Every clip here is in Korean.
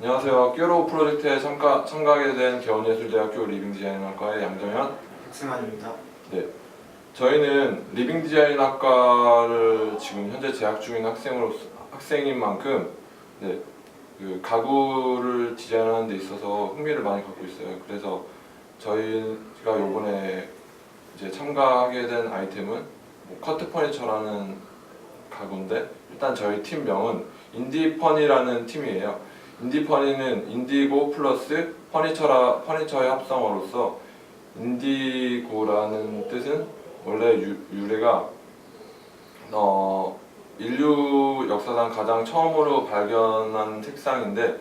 안녕하세요. 끼어로 프로젝트에 참가, 참가하게 된 개원예술대학교 리빙디자인학과의 양정현. 백승환입니다. 네. 저희는 리빙디자인학과를 지금 현재 재학 중인 학생으로 학생인 만큼 네, 그 가구를 디자인하는 데 있어서 흥미를 많이 갖고 있어요. 그래서 저희가 이번에 이제 참가하게 된 아이템은 뭐 커트 퍼니처라는 가구인데 일단 저희 팀명은 인디퍼니라는 팀이에요. 인디퍼니는 인디고 플러스 퍼니처라 퍼니처의 합성어로서 인디고라는 뜻은 원래 유, 유래가 어, 인류 역사상 가장 처음으로 발견한 색상인데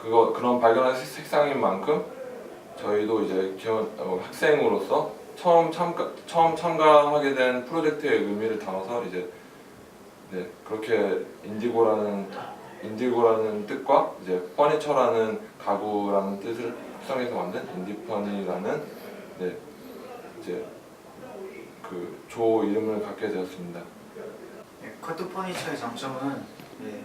그거 그런 발견한 색- 색상인 만큼 저희도 이제 기원, 어, 학생으로서 처음 참가 처음 참가하게 된 프로젝트의 의미를 담아서 이제 네 그렇게 인디고라는 인디고라는 뜻과 이제 퍼니처라는 가구라는 뜻을 합성해서 만든 인디퍼니라는 네 이제 그 조 이름을 갖게 되었습니다. 네, 커트 퍼니처의 장점은 네,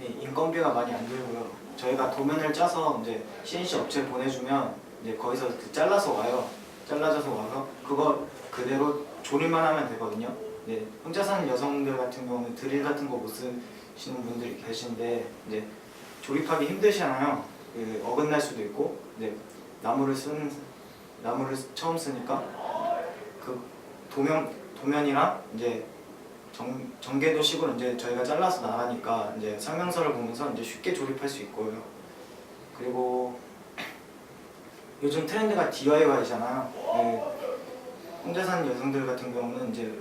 이 인건비가 많이 안 들고요. 저희가 도면을 짜서 이제 CNC 업체에 보내주면 이제 거기서 그 잘라서 와요. 잘라져서 와서 그거 그대로 조립만 하면 되거든요. 네, 혼자 사는 여성들 같은 경우는 드릴 같은 거 못 쓰 시는 분들이 계신데 이제 조립하기 힘드시잖아요. 그 어긋날 수도 있고, 네, 나무를 쓴 나무를 처음 쓰니까 그 도면 도면이랑 이제 정, 전개도식으로 이제 저희가 잘라서 나가니까 이제 설명서를 보면서 이제 쉽게 조립할 수 있고요. 그리고 요즘 트렌드가 DIY잖아요. 네, 혼자 사는 여성들 같은 경우는 이제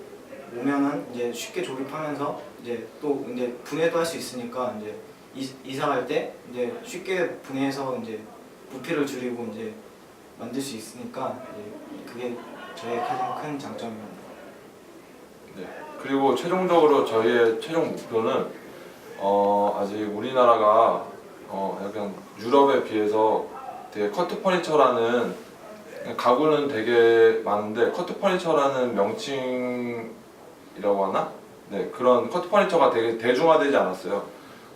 오면은 이제 쉽게 조립하면서 이제 또 이제 분해도 할 수 있으니까 이제 이- 이사 갈 때 이제 쉽게 분해해서 이제 부피를 줄이고 이제 만들 수 있으니까 이제 그게 저의 가장 큰 장점입니다. 네. 그리고 최종적으로 저희의 최종 목표는 어, 아직 우리나라가 어, 약간 유럽에 비해서 되게 커트 퍼니처라는 가구는 되게 많은데 커트 퍼니처라는 명칭 이라고 하나? 네 그런 커트 퍼니처가 되게 대중화되지 않았어요.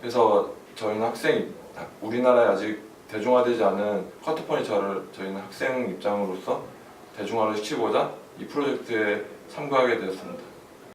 그래서 저희는 학생 우리나라에 아직 대중화되지 않은 커트 퍼니처를 저희는 학생 입장으로서 대중화를 시키고자 이 프로젝트에 참가하게 되었습니다.